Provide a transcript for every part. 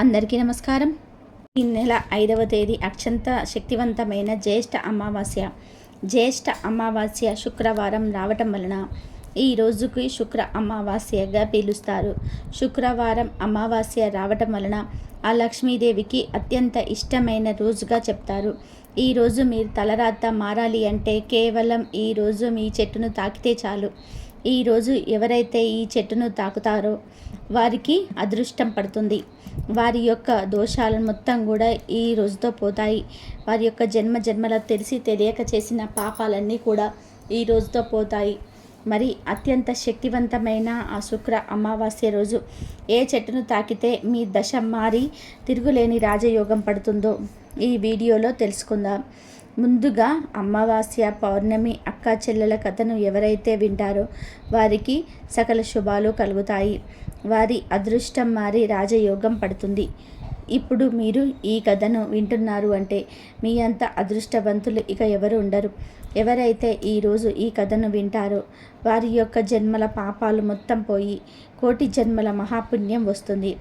అందరికీ నమస్కారం. ఈ నెల ఐదవ తేదీ అత్యంత శక్తివంతమైన జ్యేష్ఠ అమావాస్య. జ్యేష్ఠ అమావాస్య శుక్రవారం రావటం వలన ఈ రోజుకి శుక్ర అమావాస్యగా పిలుస్తారు. శుక్రవారం అమావాస్య రావటం వలన ఆ లక్ష్మీదేవికి అత్యంత ఇష్టమైన రోజుగా చెప్తారు. ఈరోజు మీరు తలరాత మారాలి అంటే కేవలం ఈరోజు మీ చెట్టును తాకితే చాలు. ఈరోజు ఎవరైతే ఈ చెట్టును తాకుతారో వారికి అదృష్టం పడుతుంది. వారి యొక్క దోషాలను మొత్తం కూడా ఈ రోజుతో పోతాయి. వారి యొక్క జన్మ జన్మల తెలిసి తెలియక చేసిన పాపాలన్నీ కూడా ఈ రోజుతో పోతాయి. మరి అత్యంత శక్తివంతమైన ఆ శుక్ర అమావాస్య రోజు ఏ చెట్టును తాకితే మీ దశ మారి తిరుగులేని రాజయోగం పడుతుందో ఈ వీడియోలో తెలుసుకుందాం. ముందుగా అమావాస్య పౌర్ణమి అక్క చెల్లెల కథను ఎవరైతే వింటారో వారికి సకల శుభాలు కలుగుతాయి. వారి అదృష్టం మారి రాజయోగం పడుతుంది. ఇప్పుడు మీరు ఈ కథను వింటున్నారు అంటే మీ అంత అదృష్టవంతులు ఇక ఎవరు ఉండరు. ఎవరైతే ఈరోజు ఈ కథను వింటారో వారి యొక్క జన్మల పాపాలు మొత్తం పోయి కోటి జన్మల మహాపుణ్యం వస్తుంది.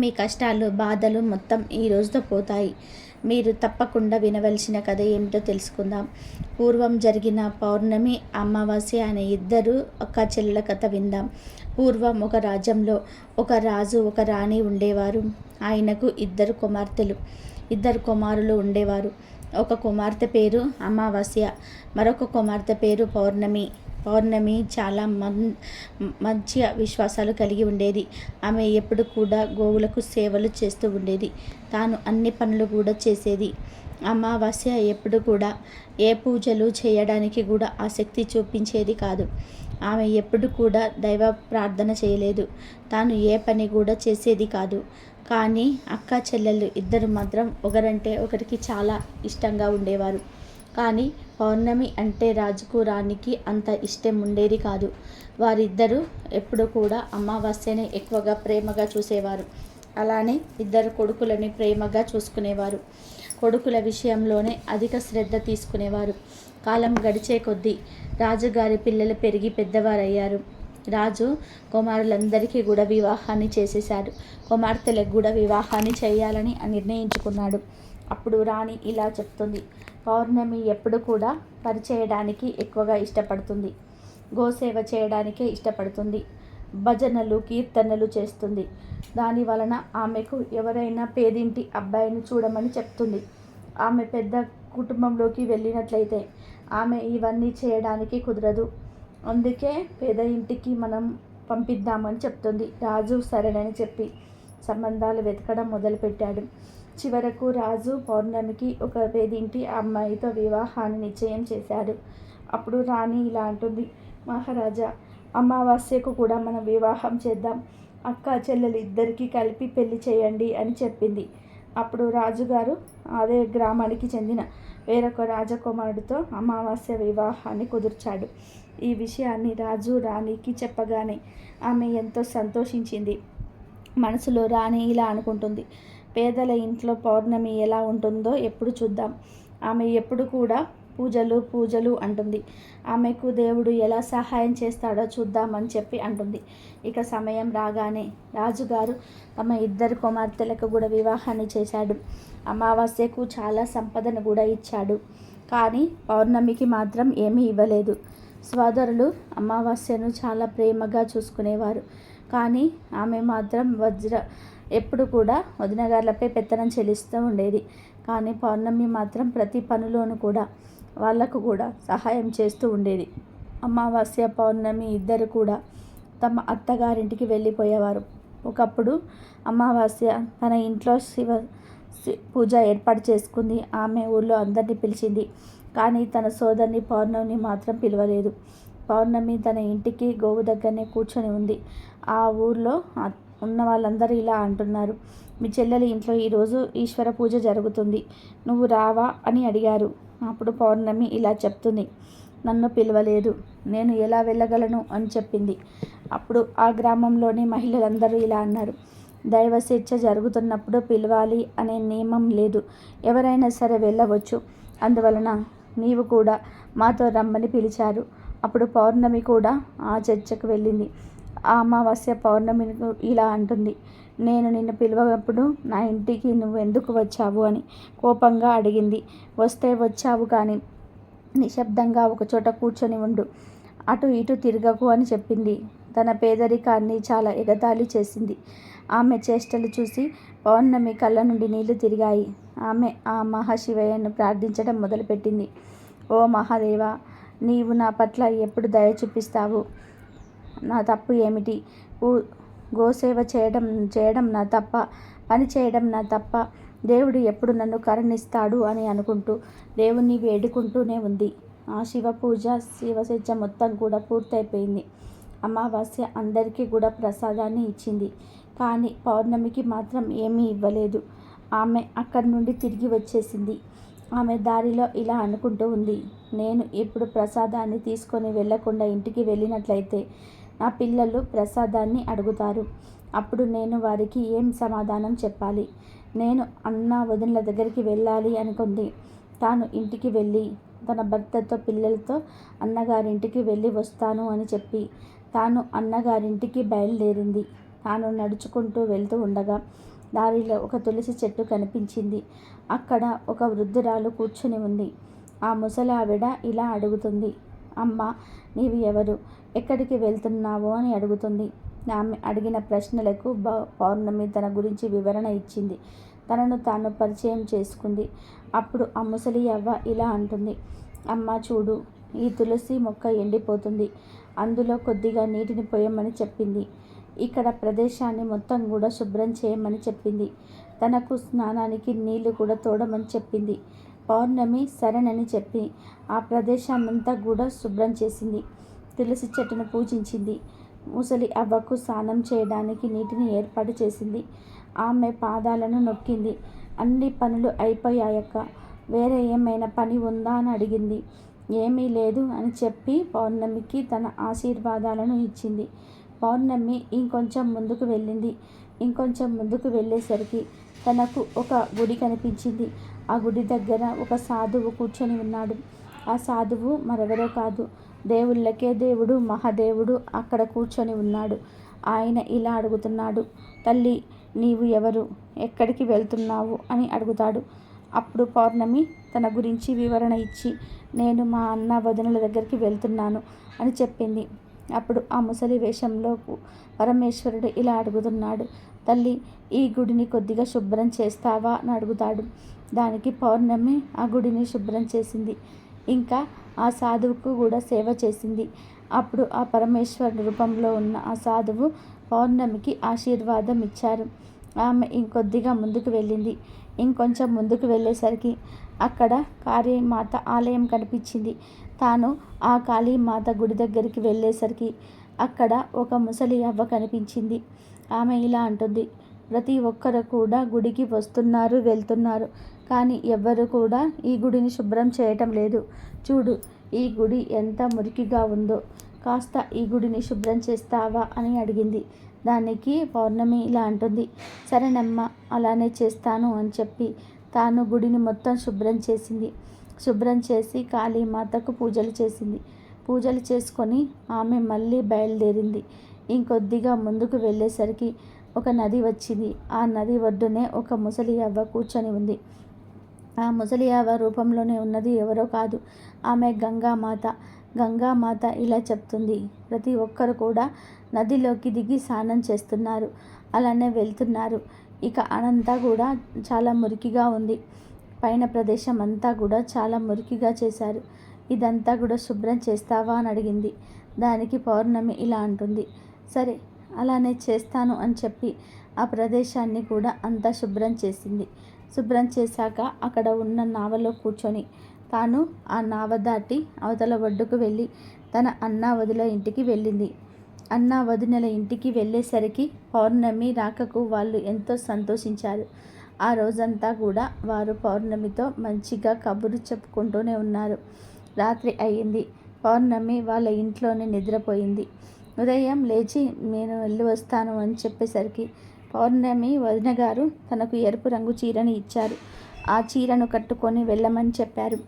మీ కష్టాలు బాధలు మొత్తం ఈ రోజుతో పోతాయి. మీరు తప్పకుండా వినవలసిన కథ ఏమిటో తెలుసుకుందాం. పూర్వం జరిగిన పౌర్ణమి అమావాస్య అనే ఇద్దరు ఒక చెల్లెల కథ విందాం. పూర్వం ఒక రాజ్యంలో ఒక రాజు ఒక రాణి ఉండేవారు. ఆయనకు ఇద్దరు కుమార్తెలు ఇద్దరు కుమారులు ఉండేవారు. ఒక కుమార్తె పేరు అమావాస్య మరొక కుమార్తె పేరు పౌర్ణమి. పౌర్ణమి చాలా మన్ మంచి విశ్వాసాలు కలిగి ఉండేది. ఆమె ఎప్పుడు కూడా గోవులకు సేవలు చేస్తూ ఉండేది. తాను అన్ని పనులు కూడా చేసేది. అమావాస్య ఎప్పుడు కూడా ఏ పూజలు చేయడానికి కూడా ఆసక్తి చూపించేది కాదు. ఆమె ఎప్పుడు కూడా దైవ ప్రార్థన చేయలేదు. తాను ఏ పని కూడా చేసేది కాదు. కానీ అక్క చెల్లెళ్ళు ఇద్దరు మాత్రం ఒకరంటే ఒకరికి చాలా ఇష్టంగా ఉండేవారు. కానీ పౌర్ణమి అంటే రాజుకు రాణికి అంత ఇష్టం ఉండేది కాదు. వారిద్దరూ ఎప్పుడు కూడా అమావాస్యని ఎక్కువగా ప్రేమగా చూసేవారు. అలానే ఇద్దరు కొడుకులని ప్రేమగా చూసుకునేవారు. కొడుకుల విషయంలోనే అధిక శ్రద్ధ తీసుకునేవారు. కాలం గడిచే కొద్దీ రాజుగారి పిల్లలు పెరిగి పెద్దవారయ్యారు. రాజు కుమారులందరికీ కూడా వివాహాన్ని చేసేశాడు. కుమార్తెలకు కూడా వివాహాన్ని చేయాలని నిర్ణయించుకున్నాడు. అప్పుడు రాణి ఇలా చెప్తుంది. పౌర్ణమి ఎప్పుడు కూడా పరిచేయడానికి ఎక్కువగా ఇష్టపడుతుంది. గోసేవ చేయడానికే ఇష్టపడుతుంది. భజనలు కీర్తనలు చేస్తుంది. దాని వలన ఆమెకు ఎవరైనా పేదింటి అబ్బాయిని చూడమని చెప్తుంది. ఆమె పెద్ద కుటుంబంలోకి వెళ్ళినట్లయితే ఆమె ఇవన్నీ చేయడానికి కుదరదు. అందుకే పేద ఇంటికి మనం పంపిద్దామని చెప్తుంది. రాజు సరేనని చెప్పి సంబంధాలు వెతకడం మొదలుపెట్టాడు. చివరకు రాజు పౌర్ణమికి ఒక పేదింటి అమ్మాయితో వివాహాన్ని నిశ్చయం చేశాడు. అప్పుడు రాణి ఇలా అంటుంది మహారాజా అమావాస్యకు కూడా మనం వివాహం చేద్దాం. అక్క చెల్లెలు ఇద్దరికీ కలిపి పెళ్ళి చేయండి అని చెప్పింది. అప్పుడు రాజుగారు అదే గ్రామానికి చెందిన వేరొక రాజకుమారుడితో అమావాస్య వివాహాన్ని కుదుర్చాడు. ఈ విషయాన్ని రాజు రాణికి చెప్పగానే ఆమె ఎంతో సంతోషించింది. మనసులో రాణి ఇలా అనుకుంటుంది పేదల ఇంట్లో పౌర్ణమి ఎలా ఉంటుందో ఎప్పుడు చూద్దాం. ఆమె ఎప్పుడు కూడా పూజలు పూజలు అంటుంది. ఆమెకు దేవుడు ఎలా సహాయం చేస్తాడో చూద్దామని చెప్పి అంటుంది. ఇక సమయం రాగానే రాజుగారు తమ ఇద్దరు కుమార్తెలకు కూడా వివాహాన్ని చేశాడు. అమావాస్యకు చాలా సంపదను కూడా ఇచ్చాడు. కానీ పౌర్ణమికి మాత్రం ఏమీ ఇవ్వలేదు. సోదరులు అమావాస్యను చాలా ప్రేమగా చూసుకునేవారు. కానీ ఆమె మాత్రం వజ్ర ఎప్పుడు కూడా వదినగారులపై పెత్తనం చెల్లిస్తూ ఉండేది. కానీ పౌర్ణమి మాత్రం ప్రతి పనిలోనూ కూడా వాళ్ళకు కూడా సహాయం చేస్తూ ఉండేది. అమావాస్య పౌర్ణమి ఇద్దరు కూడా తమ అత్తగారింటికి వెళ్ళిపోయేవారు. ఒకప్పుడు అమావాస్య తన ఇంట్లో శివ పూజ ఏర్పాటు చేసుకుంది. ఆమె ఊళ్ళో అందరినీ పిలిచింది. కానీ తన సోదరిని పౌర్ణమిని మాత్రం పిలవలేదు. పౌర్ణమి తన ఇంటికి గోవు దగ్గరనే కూర్చొని ఉంది. ఆ ఊర్లో ఉన్న వాళ్ళందరూ ఇలా అంటున్నారు. మీ చెల్లెల ఇంట్లో ఈరోజు ఈశ్వర పూజ జరుగుతుంది. నువ్వు రావా? అని అడిగారు. అప్పుడు పౌర్ణమి ఇలా చెప్తుంది. నన్ను పిలవలేదు. నేను ఎలా వెళ్ళగలను? అని చెప్పింది. అప్పుడు ఆ గ్రామంలోని మహిళలందరూ ఇలా అన్నారు. దైవ స్వేచ్ఛ జరుగుతున్నప్పుడు పిలవాలి అనే నియమం లేదు. ఎవరైనా సరే వెళ్ళవచ్చు. అందువలన నీవు కూడా మాతో రమ్మని పిలిచారు. అప్పుడు పౌర్ణమి కూడా ఆ చర్చకు వెళ్ళింది. అమావాస్య పౌర్ణమి ఇలా అంటుంది. నేను నిన్ను పిలవనప్పుడు నా ఇంటికి నువ్వు ఎందుకు వచ్చావు? అని కోపంగా అడిగింది. వస్తే వచ్చావు కానీ నిశ్శబ్దంగా ఒకచోట కూర్చొని ఉండు. అటు ఇటు తిరగకు అని చెప్పింది. తన పేదరికాన్ని చాలా ఎగతాళి చేసింది. ఆమె చేష్టలు చూసి పౌర్ణమి కళ్ళ నుండి నీళ్ళు తిరిగాయి. ఆమె ఆ మహాశివయ్యను ప్రార్థించడం మొదలుపెట్టింది. ఓ మహాదేవ నీవు నా పట్ల ఎప్పుడు దయ చూపిస్తావు? నా తప్పు ఏమిటి? గోసేవ చేయడం చేయడం నా తప్ప పని చేయడం నా తప్ప. దేవుడు ఎప్పుడు నన్ను కరుణిస్తాడు అని అనుకుంటూ దేవుణ్ణి వేడుకుంటూనే ఉంది. ఆ శివ పూజ శివసజ్జ మొత్తం కూడా పూర్తయిపోయింది. అమావాస్య అందరికీ కూడా ప్రసాదాన్ని ఇచ్చింది. కానీ పౌర్ణమికి మాత్రం ఏమీ ఇవ్వలేదు. ఆమె అక్కడి నుండి తిరిగి వచ్చేసింది. ఆమె దారిలో ఇలా అనుకుంటూ ఉంది. నేను ఇప్పుడు ప్రసాదాన్ని తీసుకొని వెళ్ళకుండా ఇంటికి వెళ్ళినట్లయితే నా పిల్లలు ప్రసాదాన్ని అడుగుతారు. అప్పుడు నేను వారికి ఏం సమాధానం చెప్పాలి? నేను అన్న వదినల దగ్గరికి వెళ్ళాలి అనుకుంది. తాను ఇంటికి వెళ్ళి తన భర్తతో పిల్లలతో అన్నగారింటికి వెళ్ళి వస్తాను అని చెప్పి తాను అన్నగారింటికి బయలుదేరింది. తాను నడుచుకుంటూ వెళ్తూ ఉండగా దారిలో ఒక తులసి చెట్టు కనిపించింది. అక్కడ ఒక వృద్ధురాలు కూర్చుని ఉంది. ఆ ముసలావిడ ఇలా అడుగుతుంది అమ్మ నీవు ఎవరు? ఎక్కడికి వెళ్తున్నావు అని అడుగుతుంది. ఆమె అడిగిన ప్రశ్నలకు పౌర్ణమి తన గురించి వివరణ ఇచ్చింది. తనను తాను పరిచయం చేసుకుంది. అప్పుడు ఆ ముసలి అవ్వ ఇలా అంటుంది. అమ్మ చూడు ఈ తులసి మొక్క ఎండిపోతుంది. అందులో కొద్దిగా నీటిని పోయమని చెప్పింది. ఇక్కడ ప్రదేశాన్ని మొత్తం కూడా శుభ్రం చేయమని చెప్పింది. తనకు స్నానానికి నీళ్ళు కూడా తోడమని చెప్పింది. పౌర్ణమి సరేనని చెప్పి ఆ ప్రదేశాన్నంతా కూడా శుభ్రం చేసింది. తులసి చెట్టును పూజించింది. ముసలి అవ్వకు స్నానం చేయడానికి నీటిని ఏర్పాటు చేసింది. ఆమె పాదాలను నొక్కింది. అన్ని పనులు అయిపోయాయక్క. వేరే ఏమైనా పని ఉందా అని అడిగింది. ఏమీ లేదు అని చెప్పి పౌర్ణమికి తన ఆశీర్వాదాలను ఇచ్చింది. పౌర్ణమి ఇంకొంచెం ముందుకు వెళ్ళింది. ఇంకొంచెం ముందుకు వెళ్ళేసరికి తనకు ఒక గుడి కనిపించింది. ఆ గుడి దగ్గర ఒక సాధువు కూర్చొని ఉన్నాడు. ఆ సాధువు మరెవరో కాదు. దేవుళ్ళకే దేవుడు మహాదేవుడు అక్కడ కూర్చొని ఉన్నాడు. ఆయన ఇలా అడుగుతున్నాడు తల్లి నీవు ఎవరు? ఎక్కడికి వెళ్తున్నావు? అని అడుగుతాడు. అప్పుడు పౌర్ణమి తన గురించి వివరణ ఇచ్చి నేను మా అన్న వదినల దగ్గరికి వెళ్తున్నాను అని చెప్పింది. అప్పుడు ఆ ముసలి వేషంలో పరమేశ్వరుడు ఇలా అడుగుతున్నాడు తల్లి ఈ గుడిని కొద్దిగా శుభ్రం చేస్తావా? అని అడుగుతాడు. దానికి పౌర్ణమి ఆ గుడిని శుభ్రం చేసింది. ఇంకా ఆ సాధువుకు కూడా సేవ చేసింది. అప్పుడు ఆ పరమేశ్వరుడు రూపంలో ఉన్న ఆ సాధువు పౌర్ణమికి ఆశీర్వాదం ఇచ్చారు. ఆమె ఇంకొద్దిగా ముందుకు వెళ్ళింది. ఇంకొంచెం ముందుకు వెళ్ళేసరికి అక్కడ కాళీమాత ఆలయం కనిపించింది. తాను ఆ కాళీమాత గుడి దగ్గరికి వెళ్ళేసరికి అక్కడ ఒక ముసలి అవ్వ కనిపించింది. ఆమె ఇలా అంటుంది ప్రతి ఒక్కరు కూడా గుడికి వస్తున్నారు వెళ్తున్నారు. కానీ ఎవ్వరు కూడా ఈ గుడిని శుభ్రం చేయటం లేదు. చూడు ఈ గుడి ఎంత మురికిగా ఉందో. కాస్త ఈ గుడిని శుభ్రం చేస్తావా అని అడిగింది. దానికి పౌర్ణమి ఇలా అంటుంది. సరేనమ్మా అలానే చేస్తాను అని చెప్పి తాను గుడిని మొత్తం శుభ్రం చేసింది. శుభ్రం చేసి కాళీమాతకు పూజలు చేసింది. పూజలు చేసుకొని ఆమె మళ్ళీ బయలుదేరింది. ఇంకొద్దిగా ముందుకు వెళ్ళేసరికి ఒక నది వచ్చింది. ఆ నది ఒడ్డునే ఒక ముసలి అవ్వ కూర్చొని ఉంది. ఆ ముసలియావ రూపంలోనే ఉన్నది ఎవరో కాదు. ఆమె గంగామాత. గంగామాత ఇలా చెప్తుంది. ప్రతి ఒక్కరు కూడా నదిలోకి దిగి స్నానం చేస్తున్నారు. అలానే వెళ్తున్నారు. ఇక అనంతా కూడా చాలా మురికిగా ఉంది. పైన ప్రదేశం అంతా కూడా చాలా మురికిగా చేశారు. ఇదంతా కూడా శుభ్రం చేస్తావా అని అడిగింది. దానికి పౌర్ణమి ఇలా అంటుంది. సరే అలానే చేస్తాను అని చెప్పి ఆ ప్రదేశాన్ని కూడా అంతా శుభ్రం చేసింది. శుభ్రం చేశాక అక్కడ ఉన్న నావలో కూర్చొని తాను ఆ నావ దాటి అవతల ఒడ్డుకు వెళ్ళి తన అన్న వదిల ఇంటికి వెళ్ళింది. అన్న వదినల ఇంటికి వెళ్ళేసరికి పౌర్ణమి రాకకు వాళ్ళు ఎంతో సంతోషించారు. ఆ రోజంతా కూడా వారు పౌర్ణమితో మంచిగా కబురు చెప్పుకుంటూనే ఉన్నారు. రాత్రి అయ్యింది. పౌర్ణమి వాళ్ళ ఇంట్లోనే నిద్రపోయింది. ఉదయం లేచి నేను వెళ్ళి వస్తాను అని చెప్పేసరికి పౌర్ణమి వదిన గారు తనకు ఎరుపు రంగు చీరని ఇచ్చారు. ఆ చీరను కట్టుకొని వెళ్ళమని చెప్పారు.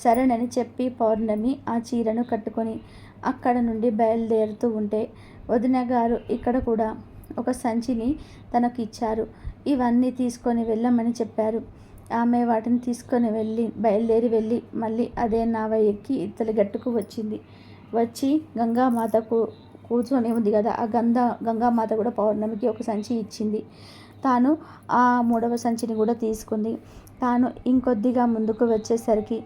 సరేనని చెప్పి పౌర్ణమి ఆ చీరను కట్టుకొని అక్కడ నుండి బయలుదేరుతూ ఉంటే వదిన గారు ఇక్కడ కూడా ఒక సంచిని తనకు ఇచ్చారు. ఇవన్నీ తీసుకొని వెళ్ళమని చెప్పారు. ఆమె వాటిని తీసుకొని వెళ్ళి బయలుదేరి వెళ్ళి మళ్ళీ అదే నావ ఎక్కి ఇతలి గట్టుకు వచ్చింది. వచ్చి గంగామాతకు కూర్చొని ఉంది కదా ఆ గంధ గంగామాత కూడా పౌర్ణమికి ఒక సంచి ఇచ్చింది. తాను ఆ మూడవ సంచిని కూడా తీసుకుంది. తాను ఇంకొద్దిగా ముందుకు వచ్చేసరికి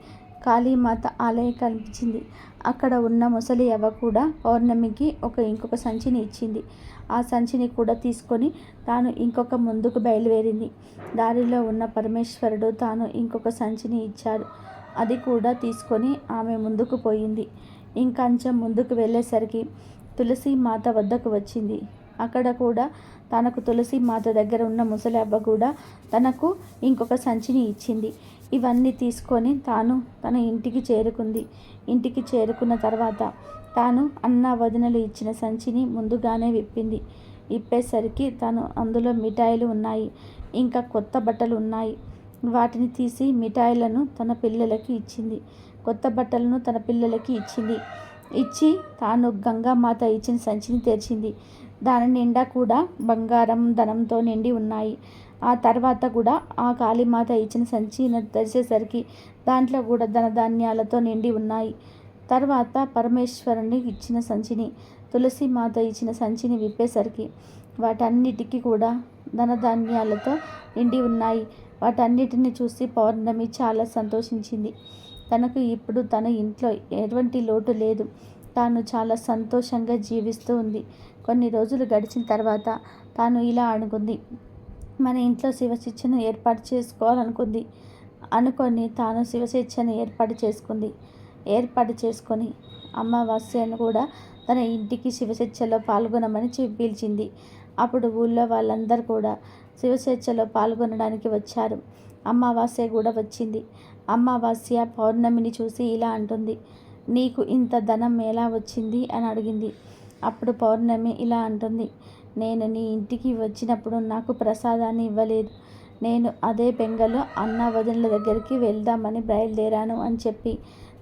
కాళీమాత ఆలయం కనిపించింది. అక్కడ ఉన్న ముసలి అవ్వ కూడా పౌర్ణమికి ఒక ఇంకొక సంచిని ఇచ్చింది. ఆ సంచిని కూడా తీసుకొని తాను ఇంకొక ముందుకు బయలుదేరింది. దారిలో ఉన్న పరమేశ్వరుడు తాను ఇంకొక సంచిని ఇచ్చాడు. అది కూడా తీసుకొని ఆమె ముందుకు పోయింది. ఇంకొంచెం ముందుకు వెళ్ళేసరికి తులసి మాత వద్దకు వచ్చింది. అక్కడ కూడా తనకు తులసి మాత దగ్గర ఉన్న ముసలి కూడా తనకు ఇంకొక సంచిని ఇచ్చింది. ఇవన్నీ తీసుకొని తాను తన ఇంటికి చేరుకుంది. ఇంటికి చేరుకున్న తర్వాత తాను అన్న వదినలు ఇచ్చిన సంచిని ముందుగానే విప్పింది. విప్పేసరికి తను అందులో మిఠాయిలు ఉన్నాయి. ఇంకా కొత్త బట్టలు ఉన్నాయి. వాటిని తీసి మిఠాయిలను తన పిల్లలకి ఇచ్చింది. కొత్త బట్టలను తన పిల్లలకి ఇచ్చింది. ఇచ్చి తాను గంగామాత ఇచ్చిన సంచిని తెరిచింది. దాని నిండా కూడా బంగారం ధనంతో నిండి ఉన్నాయి. ఆ తర్వాత కూడా ఆ కాళీమాత ఇచ్చిన సంచి తెరిచేసరికి దాంట్లో కూడా ధనధాన్యాలతో నిండి ఉన్నాయి. తర్వాత పరమేశ్వరుని ఇచ్చిన సంచిని తులసి మాత ఇచ్చిన సంచిని విప్పేసరికి వాటన్నిటికీ కూడా ధనధాన్యాలతో నిండి ఉన్నాయి. వాటన్నిటిని చూసి పౌర్ణమి చాలా సంతోషించింది. తనకు ఇప్పుడు తన ఇంట్లో ఎటువంటి లోటు లేదు. తాను చాలా సంతోషంగా జీవిస్తూ ఉంది. కొన్ని రోజులు గడిచిన తర్వాత తాను ఇలా అనుకుంది. మన ఇంట్లో శివశిక్షను ఏర్పాటు చేసుకోవాలనుకుంది. అనుకొని తాను శివశిక్షను ఏర్పాటు చేసుకుంది. ఏర్పాటు చేసుకొని అమావాస్యను కూడా తన ఇంటికి శివశిక్షలో పాల్గొనమని పిలిచింది. అప్పుడు ఊళ్ళో వాళ్ళందరూ కూడా శివశిక్షలో పాల్గొనడానికి వచ్చారు. అమావాస్య కూడా వచ్చింది. అమావాస్య పౌర్ణమిని చూసి ఇలా అంటుంది. నీకు ఇంత ధనం ఎలా వచ్చింది? అని అడిగింది. అప్పుడు పౌర్ణమి ఇలా అంటుంది. నేను నీ ఇంటికి వచ్చినప్పుడు నాకు ప్రసాదాన్ని ఇవ్వలేదు. నేను అదే బెంగలో అన్న వదినల దగ్గరికి వెళ్దామని బయలుదేరాను అని చెప్పి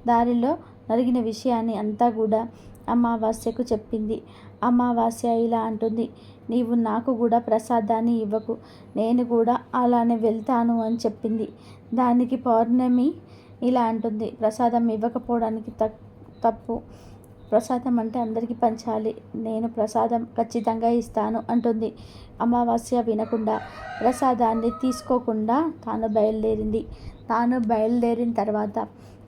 దారిలో జరిగిన విషయాన్ని అంతా కూడా అమావాస్యకు చెప్పింది. అమావాస్య ఇలా అంటుంది. నీవు నాకు కూడా ప్రసాదాన్ని ఇవ్వకు. నేను కూడా అలానే వెళ్తాను అని చెప్పింది. దానికి పౌర్ణమి ఇలా అంటుంది. ప్రసాదం ఇవ్వకపోవడానికి తప్పు. ప్రసాదం అంటే అందరికీ పంచాలి. నేను ప్రసాదం ఖచ్చితంగా ఇస్తాను అంటుంది. అమావాస్య వినకుండా ప్రసాదాన్ని తీసుకోకుండా తాను బయలుదేరింది. తాను బయలుదేరిన తర్వాత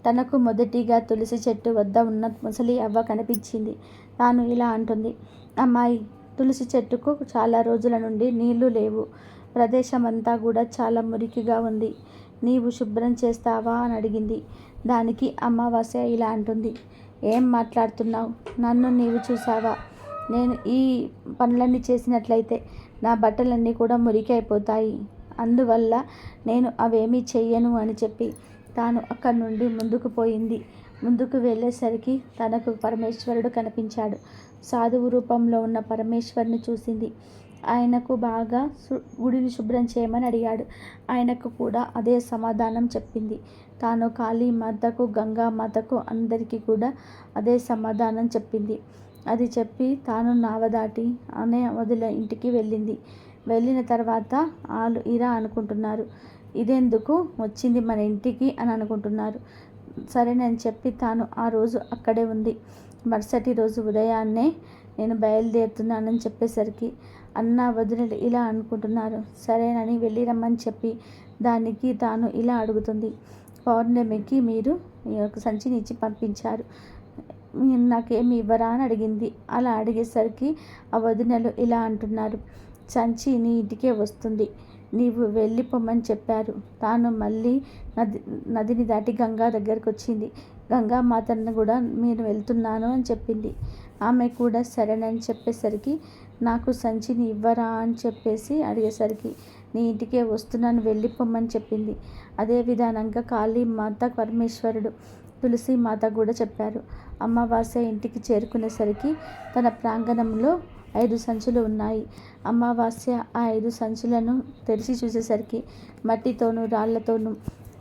తనకు మొదటిగా తులసి చెట్టు వద్ద ఉన్న ముసలి అవ్వ కనిపించింది. తాను ఇలా అంటుంది. అమ్మాయి తులసి చెట్టుకు చాలా రోజుల నుండి నీళ్ళు లేవు. ప్రదేశం అంతా కూడా చాలా మురికిగా ఉంది. నీవు శుభ్రం చేస్తావా? అని అడిగింది. దానికి అమావాస్య ఇలా అంటుంది. ఏం మాట్లాడుతున్నావు? నన్ను నీవు చూసావా నేను ఈ పనులన్నీ చేసినట్లయితే నా బట్టలన్నీ కూడా మురికి అయిపోతాయి అందువల్ల నేను అవేమీ చెయ్యను అని చెప్పి తాను అక్కడి నుండి ముందుకు పోయింది. ముందుకు వెళ్ళేసరికి తనకు పరమేశ్వరుడు కనిపించాడు. సాధువు రూపంలో ఉన్న పరమేశ్వరుని చూసింది. ఆయనకు బాగా గుడిని శుభ్రం చేయమని అడిగాడు. ఆయనకు కూడా అదే సమాధానం చెప్పింది. తాను కాళీ మాతకు గంగా మాతకు అందరికీ కూడా అదే సమాధానం చెప్పింది. అది చెప్పి తాను నావదాటి అనే వదిల ఇంటికి వెళ్ళింది. వెళ్ళిన తర్వాత వాళ్ళు ఇరా అనుకుంటున్నారు. ఇదెందుకు వచ్చింది మన ఇంటికి అని అనుకుంటున్నారు. సరేనని చెప్పి తాను ఆ రోజు అక్కడే ఉంది. మరుసటి రోజు ఉదయాన్నే నేను బయలుదేరుతున్నానని చెప్పేసరికి అన్న వదినలు ఇలా అనుకుంటున్నారు. సరేనని వెళ్ళి రమ్మని చెప్పి దానికి తాను ఇలా అడుగుతుంది. పౌర్ణమికి మీరు ఒక సంచిని ఇచ్చి పంపించారు. నాకేమి ఇవ్వరా అని అడిగింది. అలా అడిగేసరికి ఆ వదినలు ఇలా అంటున్నారు. సంచి నీ ఇంటికే వస్తుంది. నీవు వెళ్ళిపోమని చెప్పారు. తాను మళ్ళీ నది నదిని దాటి గంగా దగ్గరకు వచ్చింది. గంగా మాతను కూడా నేను వెళ్తున్నాను అని చెప్పింది. ఆమె కూడా సరేనని చెప్పేసరికి నాకు సంచిని ఇవ్వరా అని చెప్పేసి అడిగేసరికి నీ ఇంటికే వస్తున్నాను వెళ్ళిపోమ్మని చెప్పింది. అదే విధానంగా కాళీ మాత పరమేశ్వరుడు తులసి మాత కూడా చెప్పారు. అమావాస్య ఇంటికి చేరుకునేసరికి తన ప్రాంగణంలో ఐదు సంచులు ఉన్నాయి. అమావాస్య ఆ ఐదు సంచులను తెరిచి చూసేసరికి మట్టితోనూ రాళ్ళతోనూ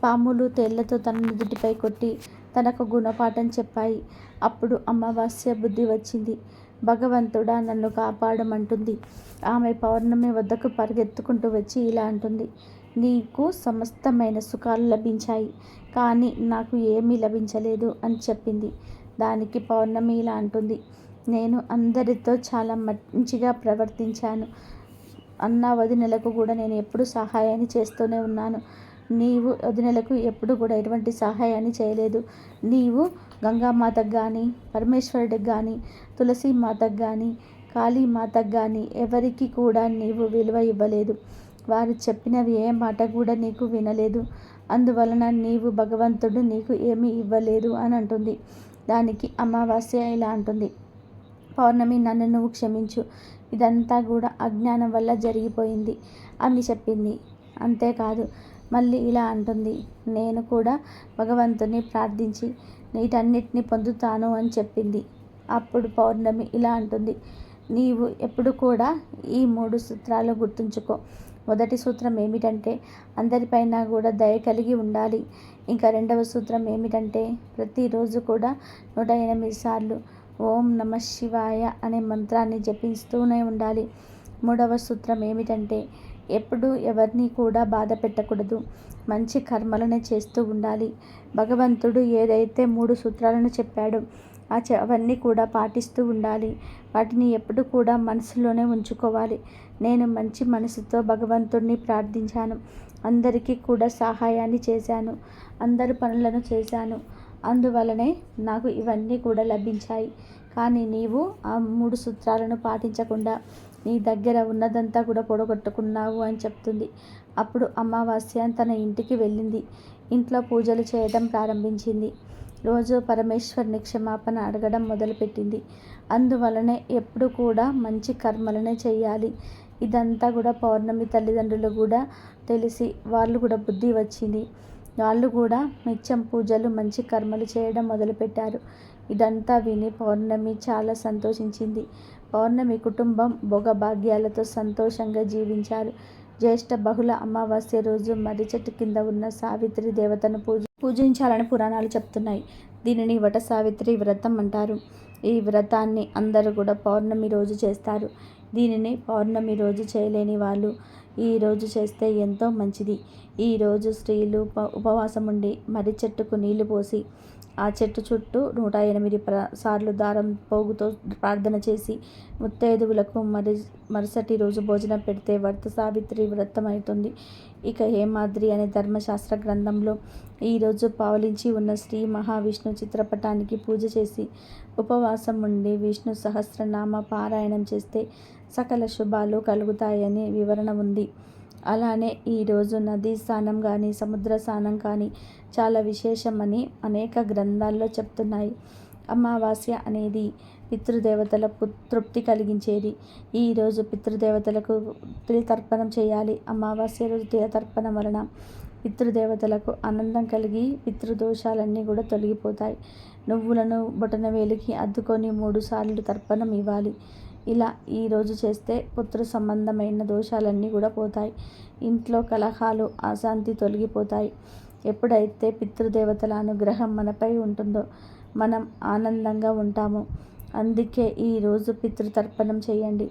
పాములు తేళ్ళతో తన నుదుటిపై కొట్టి తనకు గుణపాఠం చెప్పాయి. అప్పుడు అమావాస్య బుద్ధి వచ్చింది. భగవంతుడా నన్ను కాపాడమంటుంది. ఆమె పౌర్ణమి వద్దకు పరిగెత్తుకుంటూ వచ్చి ఇలా అంటుంది. నీకు సమస్తమైన సుఖాలు లభించాయి కానీ నాకు ఏమీ లభించలేదు అని చెప్పింది. దానికి పౌర్ణమి ఇలా అంటుంది. నేను అందరితో చాలా మంచిగా ప్రవర్తించాను. అన్న వదినలకు కూడా నేను ఎప్పుడు సహాయాన్ని చేస్తూనే ఉన్నాను. నీవు వదినలకు ఎప్పుడు కూడా ఎటువంటి సహాయాన్ని చేయలేదు. నీవు గంగామాతకు కానీ పరమేశ్వరుడికి కానీ తులసి మాతకు కానీ కాళీమాతకు కానీ ఎవరికి కూడా నీవు విలువ ఇవ్వలేదు. వారు చెప్పినవి ఏ మాట కూడా నీకు వినలేదు. అందువలన నీవు భగవంతుడు నీకు ఏమీ ఇవ్వలేదు అని అంటుంది. దానికి అమావాస్య ఇలా అంటుంది. పౌర్ణమి నన్ను నువ్వు క్షమించు. ఇదంతా కూడా అజ్ఞానం వల్ల జరిగిపోయింది అని చెప్పింది. అంతేకాదు మళ్ళీ ఇలా అంటుంది. నేను కూడా భగవంతుని ప్రార్థించి వీటన్నిటిని పొందుతాను అని చెప్పింది. అప్పుడు పౌర్ణమి ఇలా అంటుంది. నీవు ఎప్పుడు కూడా ఈ మూడు సూత్రాలు గుర్తుంచుకో. మొదటి సూత్రం ఏమిటంటే అందరిపైన కూడా దయ కలిగి ఉండాలి. ఇంకా రెండవ సూత్రం ఏమిటంటే ప్రతిరోజు కూడా నూట ఎనిమిది సార్లు ఓం నమ శివాయ అనే మంత్రాన్ని జపిస్తూనే ఉండాలి. మూడవ సూత్రం ఏమిటంటే ఎప్పుడు ఎవరిని కూడా బాధ పెట్టకూడదు. మంచి కర్మలనే చేస్తూ ఉండాలి. భగవంతుడు ఏదైతే మూడు సూత్రాలను చెప్పాడో ఆ అవన్నీ కూడా పాటిస్తూ ఉండాలి. వాటిని ఎప్పుడు కూడా మనసులోనే ఉంచుకోవాలి. నేను మంచి మనసుతో భగవంతుడిని ప్రార్థించాను. అందరికీ కూడా సహాయాన్ని చేశాను. అందరి పనులను చేశాను. అందువలనే నాకు ఇవన్నీ కూడా లభించాయి. కానీ నీవు ఆ మూడు సూత్రాలను పాటించకుండా నీ దగ్గర ఉన్నదంతా కూడా పొడగొట్టుకున్నావు అని చెప్తుంది. అప్పుడు అమావాస్య తన ఇంటికి వెళ్ళింది. ఇంట్లో పూజలు చేయడం ప్రారంభించింది. రోజు పరమేశ్వరుని క్షమాపణ అడగడం మొదలుపెట్టింది. అందువలనే ఎప్పుడు కూడా మంచి కర్మలనే చేయాలి ఇదంతా కూడా పౌర్ణమి తల్లిదండ్రులు కూడా తెలిసి వాళ్ళు కూడా బుద్ధి వచ్చింది. వాళ్ళు కూడా నిత్యం పూజలు మంచి కర్మలు చేయడం మొదలుపెట్టారు. ఇదంతా విని పౌర్ణమి చాలా సంతోషించింది. పౌర్ణమి కుటుంబం భోగభాగ్యాలతో సంతోషంగా జీవించారు. జ్యేష్ఠ బహుళ అమావాస్య రోజు మర్రి చెట్టు కింద ఉన్న సావిత్రి దేవతను పూజ పూజించాలని పురాణాలు చెప్తున్నాయి. దీనిని వట సావిత్రి వ్రతం అంటారు. ఈ వ్రతాన్ని అందరూ కూడా పౌర్ణమి రోజు చేస్తారు. దీనిని పౌర్ణమి రోజు చేయలేని వాళ్ళు ఈ రోజు చేస్తే ఎంతో మంచిది. ఈరోజు స్త్రీలు ఉపవాసం ఉండి మర్రి చెట్టుకు నీళ్ళు పోసి ఆ చెట్టు చుట్టూ నూట ఎనిమిది ప్ర సార్లు దారం పోగుతో ప్రార్థన చేసి ముత్తైదువులకు మరి మరుసటి రోజు భోజనం పెడితే వర్త సావిత్రి వ్రతం అవుతుంది ఇక హేమాద్రి అనే ధర్మశాస్త్ర గ్రంథంలో ఈరోజు పావలించి ఉన్న శ్రీ మహావిష్ణు చిత్రపటానికి పూజ చేసి ఉపవాసం ఉండి విష్ణు సహస్రనామ పారాయణం చేస్తే సకల శుభాలు కలుగుతాయని వివరణ ఉంది. అలానే ఈరోజు నదీ స్నానం కానీ సముద్ర స్నానం కానీ చాలా విశేషమని అనేక గ్రంథాల్లో చెప్తున్నాయి. అమావాస్య అనేది పితృదేవతల తృప్తి కలిగించేది. ఈరోజు పితృదేవతలకు తిలతర్పణం చేయాలి. అమావాస్య రోజు తిలతర్పణం వలన పితృదేవతలకు ఆనందం కలిగి పితృదోషాలన్నీ కూడా తొలగిపోతాయి. నువ్వులను బొటన వేలికి అద్దుకొని మూడు సార్లు తర్పణం ఇవ్వాలి. ఇలా ఈరోజు చేస్తే పుత్ర సంబంధమైన దోషాలన్నీ కూడా పోతాయి. ఇంట్లో కలహాలు అశాంతి తొలగిపోతాయి. ఎప్పుడైతే పితృదేవతల అనుగ్రహం మనపై ఉంటుందో మనం ఆనందంగా ఉంటాము. అందుకే ఈరోజు పితృతర్పణం చేయండి.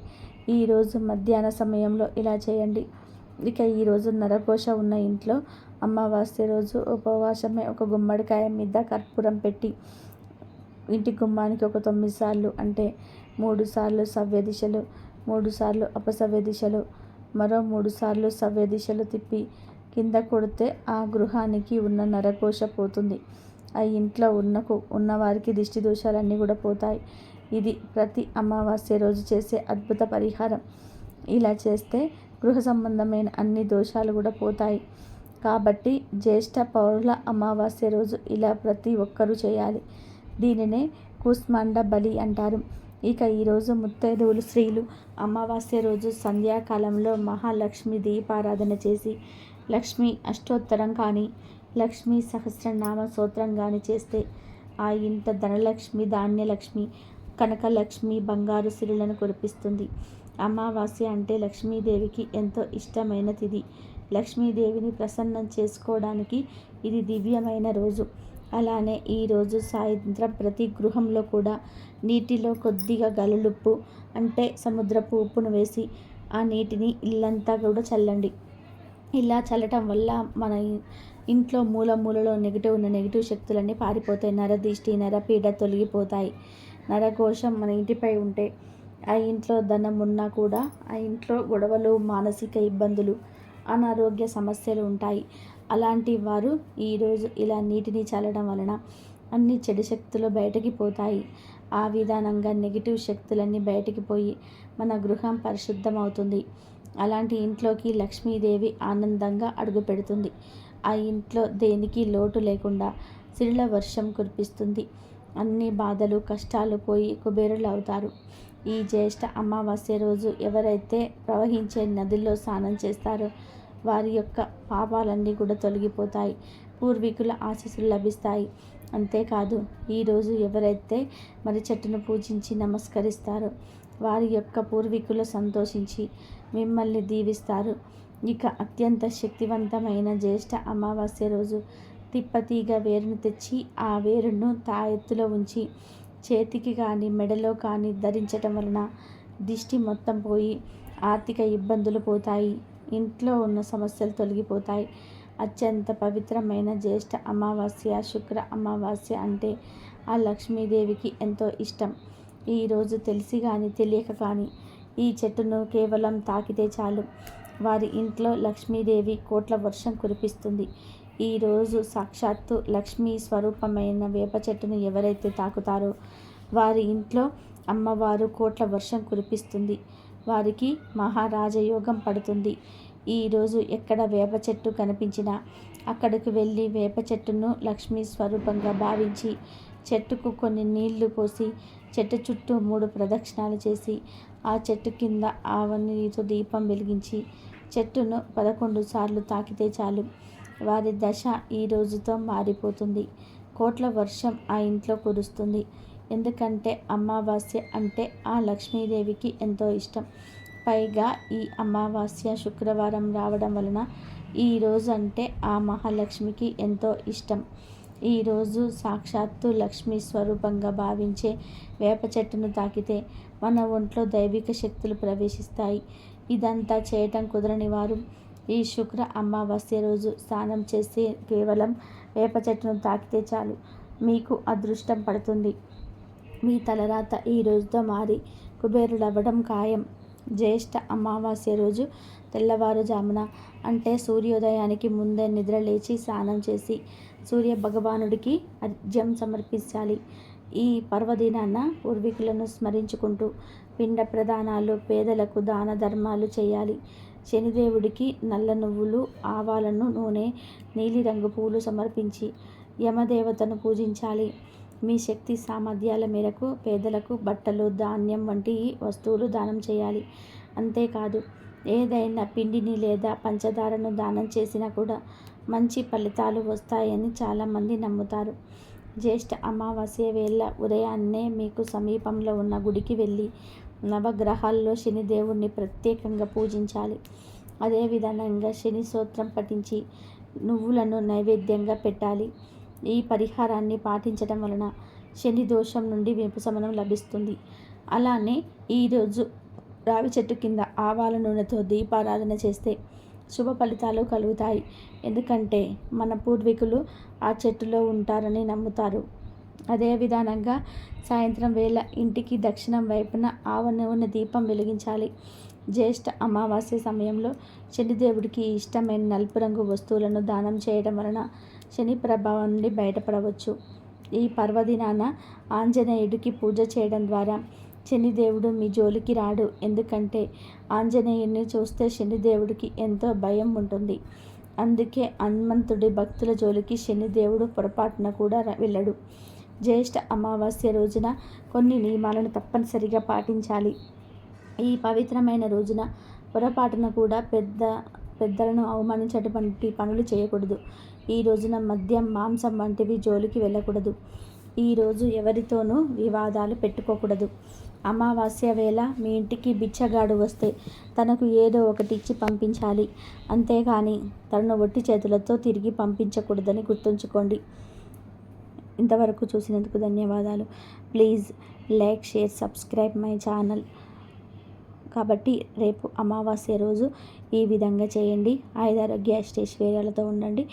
ఈరోజు మధ్యాహ్న సమయంలో ఇలా చేయండి. ఇక ఈరోజు నరకోశ ఉన్న ఇంట్లో అమావాస్య రోజు ఉపవాసమే ఒక గుమ్మడికాయ మీద కర్పూరం పెట్టి ఇంటి గుమ్మానికి ఒక తొమ్మిది సార్లు అంటే మూడు సార్లు సవ్య దిశలు మూడు సార్లు అపసవ్య దిశలు మరో మూడు సార్లు సవ్య దిశలు తిప్పి కింద కొడితే ఆ గృహానికి ఉన్న నరకోశ పోతుంది. ఆ ఇంట్లో ఉన్నకు ఉన్నవారికి దిష్టి దోషాలన్నీ కూడా పోతాయి. ఇది ప్రతి అమావాస్య రోజు చేసే అద్భుత పరిహారం. ఇలా చేస్తే గృహ సంబంధమైన అన్ని దోషాలు కూడా పోతాయి. కాబట్టి జ్యేష్ఠ పౌరుల అమావాస్య రోజు ఇలా ప్రతి ఒక్కరూ చేయాలి. దీనినే కూస్మాండ బలి అంటారు. ఇక ఈరోజు ముత్తైదువులు స్త్రీలు అమావాస్య రోజు సంధ్యాకాలంలో మహాలక్ష్మి దీపారాధన చేసి లక్ష్మి అష్టోత్తరం కానీ లక్ష్మీ సహస్రనామ స్తోత్రం కానీ చేస్తే ఆ ఇంట ధనలక్ష్మి ధాన్యలక్ష్మి కనకలక్ష్మి బంగారు సిరులను కురిపిస్తుంది. అమావాస్య అంటే లక్ష్మీదేవికి ఎంతో ఇష్టమైన తిది లక్ష్మీదేవిని ప్రసన్నం చేసుకోవడానికి ఇది దివ్యమైన రోజు. అలానే ఈరోజు సాయంత్రం ప్రతి గృహంలో కూడా నీటిలో కొద్దిగా గలులుప్పు అంటే సముద్రపు ఉప్పును వేసి ఆ నీటిని ఇల్లంతా కూడా చల్లండి. ఇలా చల్లటం వల్ల మన ఇంట్లో మూల మూలలో నెగిటివ్ ఉన్న నెగిటివ్ శక్తులన్నీ పారిపోతాయి. నరదిష్టి నరపీడ తొలగిపోతాయి. నరకోశం మన ఇంటిపై ఉంటే ఆ ఇంట్లో ధనం ఉన్నా కూడా ఆ ఇంట్లో గొడవలు మానసిక ఇబ్బందులు అనారోగ్య సమస్యలు ఉంటాయి. అలాంటి వారు ఈరోజు ఇలా నీటిని చల్లడం వలన అన్ని చెడు శక్తులు బయటకి పోతాయి. ఆ విధానంగా నెగిటివ్ శక్తులన్నీ బయటికి పోయి మన గృహం పరిశుద్ధమవుతుంది. అలాంటి ఇంట్లోకి లక్ష్మీదేవి ఆనందంగా అడుగు పెడుతుంది. ఆ ఇంట్లో దేనికి లోటు లేకుండా సిరిల వర్షం కురిపిస్తుంది. అన్ని బాధలు కష్టాలు పోయి కుబేరులు అవుతారు ఈ జ్యేష్ఠ అమావాస్య రోజు ఎవరైతే ప్రవహించే నదిలో స్నానం చేస్తారో వారి యొక్క పాపాలన్నీ కూడా తొలగిపోతాయి. పూర్వీకుల ఆశీస్సులు లభిస్తాయి. అంతేకాదు ఈరోజు ఎవరైతే మరి చెట్టును పూజించి నమస్కరిస్తారో వారి యొక్క పూర్వీకులు సంతోషించి మిమ్మల్ని దీవిస్తారు. ఇక అత్యంత శక్తివంతమైన జ్యేష్ఠ అమావాస్య రోజు తిప్పతీగ వేరును తెచ్చి ఆ వేరును తాయెత్తులో ఉంచి చేతికి కానీ మెడలో కానీ ధరించటం వలన దిష్టి మొత్తం పోయి ఆర్థిక ఇబ్బందులు పోతాయి. ఇంట్లో ఉన్న సమస్యలు తొలగిపోతాయి. అత్యంత పవిత్రమైన జ్యేష్ఠ అమావాస్య శుక్ర అమావాస్య అంటే ఆ లక్ష్మీదేవికి ఎంతో ఇష్టం. ఈరోజు తెలిసి కానీ తెలియక కానీ ఈ చెట్టును కేవలం తాకితే చాలు. వారి ఇంట్లో లక్ష్మీదేవి కోట్ల వర్షం కురిపిస్తుంది. ఈరోజు సాక్షాత్తు లక్ష్మీ స్వరూపమైన వేప చెట్టును ఎవరైతే తాకుతారో వారి ఇంట్లో అమ్మవారు కోట్ల వర్షం కురిపిస్తుంది. వారికి మహారాజయోగం పడుతుంది. ఈరోజు ఎక్కడ వేప చెట్టు కనిపించినా అక్కడికి వెళ్ళి వేప చెట్టును లక్ష్మీ స్వరూపంగా భావించి చెట్టుకు కొన్ని నీళ్ళు పోసి చెట్టు చుట్టూ మూడు ప్రదక్షిణాలు చేసి ఆ చెట్టు కింద ఆవనీతో దీపం వెలిగించి చెట్టును పదకొండు సార్లు తాకితే చాలు. వారి దశ ఈ రోజుతో మారిపోతుంది. కోట్ల వర్షం ఆ ఇంట్లో కురుస్తుంది. ఎందుకంటే అమావాస్య అంటే ఆ లక్ష్మీదేవికి ఎంతో ఇష్టం. పైగా ఈ అమావాస్య శుక్రవారం రావడం వలన ఈరోజు అంటే ఆ మహాలక్ష్మికి ఎంతో ఇష్టం. ఈరోజు సాక్షాత్తు లక్ష్మీ స్వరూపంగా భావించే వేప చెట్టును తాకితే మన ఒంట్లో దైవిక శక్తులు ప్రవేశిస్తాయి. ఇదంతా చేయటం కుదరని వారు ఈ శుక్ర అమావాస్య రోజు స్నానం చేసి కేవలం వేప చెట్టును తాకితే చాలు. మీకు అదృష్టం పడుతుంది. మీ తలరాత ఈ రోజుతో మారి కుబేరుడవ్వడం ఖాయం. జ్యేష్ఠ అమావాస్య రోజు తెల్లవారుజామున అంటే సూర్యోదయానికి ముందే నిద్ర లేచి స్నానం చేసి సూర్య భగవానుడికి అర్ఘ్యం సమర్పించాలి. ఈ పర్వదినాన పూర్వీకులను స్మరించుకుంటూ పిండ ప్రదానాలు పేదలకు దాన ధర్మాలు చేయాలి. శనిదేవుడికి నల్ల నువ్వులు ఆవాలను నూనె నీలిరంగు పూలు సమర్పించి యమదేవతను పూజించాలి. మీ శక్తి సామర్థ్యాల మేరకు పేదలకు బట్టలు ధాన్యం వంటి వస్తువులు దానం చేయాలి. అంతేకాదు ఏదైనా పిండిని లేదా పంచదారను దానం చేసినా కూడా మంచి ఫలితాలు వస్తాయని చాలామంది నమ్ముతారు. జ్యేష్ఠ అమావాస్య వేళ ఉదయాన్నే మీకు సమీపంలో ఉన్న గుడికి వెళ్ళి నవగ్రహాల్లో శనిదేవుణ్ణి ప్రత్యేకంగా పూజించాలి. అదేవిధంగా శని సూత్రం పఠించి నువ్వులను నైవేద్యంగా పెట్టాలి. ఈ పరిహారాన్ని పాటించడం వలన శని దోషం నుండి విపశమనం లభిస్తుంది. అలానే ఈరోజు రావి చెట్టు కింద ఆవాల నూనెతో దీపారాధన చేస్తే శుభ ఫలితాలు కలుగుతాయి. ఎందుకంటే మన పూర్వీకులు ఆ చెట్టులో ఉంటారని నమ్ముతారు. అదే విధానంగా సాయంత్రం వేళ ఇంటికి దక్షిణం వైపున ఆవ నూనె దీపం వెలిగించాలి. జ్యేష్ఠ అమావాస్య సమయంలో శనిదేవుడికి ఇష్టమైన నలుపు రంగు వస్తువులను దానం చేయడం వలన శని ప్రభావం నుండి బయటపడవచ్చు. ఈ పర్వదినాన ఆంజనేయుడికి పూజ చేయడం ద్వారా శనిదేవుడు మీ జోలికి రాడు. ఎందుకంటే ఆంజనేయుడిని చూస్తే శనిదేవుడికి ఎంతో భయం ఉంటుంది. అందుకే హనుమంతుడి భక్తుల జోలికి శనిదేవుడు పొరపాటున కూడా వెళ్ళడు. జ్యేష్ఠ అమావాస్య రోజున కొన్ని నియమాలను తప్పనిసరిగా పాటించాలి. ఈ పవిత్రమైన రోజున పొరపాటున కూడా పెద్ద పెద్దలను అవమానించేటువంటి పనులు చేయకూడదు. ఈ రోజున మద్యం మాంసం వంటివి జోలికి వెళ్ళకూడదు. ఈరోజు ఎవరితోనూ వివాదాలు పెట్టుకోకూడదు. అమావాస్య వేళ మీ ఇంటికి బిచ్చగాడు వస్తే తనకు ఏదో ఒకటి ఇచ్చి పంపించాలి. అంతేగాని తనను ఒట్టి చేతులతో తిరిగి పంపించకూడదని గుర్తుంచుకోండి. ఇంతవరకు చూసినందుకు ధన్యవాదాలు. Please like share subscribe my channel. కాబట్టి రేపు అమావాస్య రోజు ఈ విధంగా చేయండి. ఆయుధారోగ్య అష్టైశ్వర్యాలతో ఉండండి.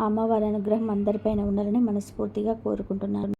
అమ్మవారి అనుగ్రహం అందరిపైన ఉండాలని మనస్ఫూర్తిగా కోరుకుంటున్నాను.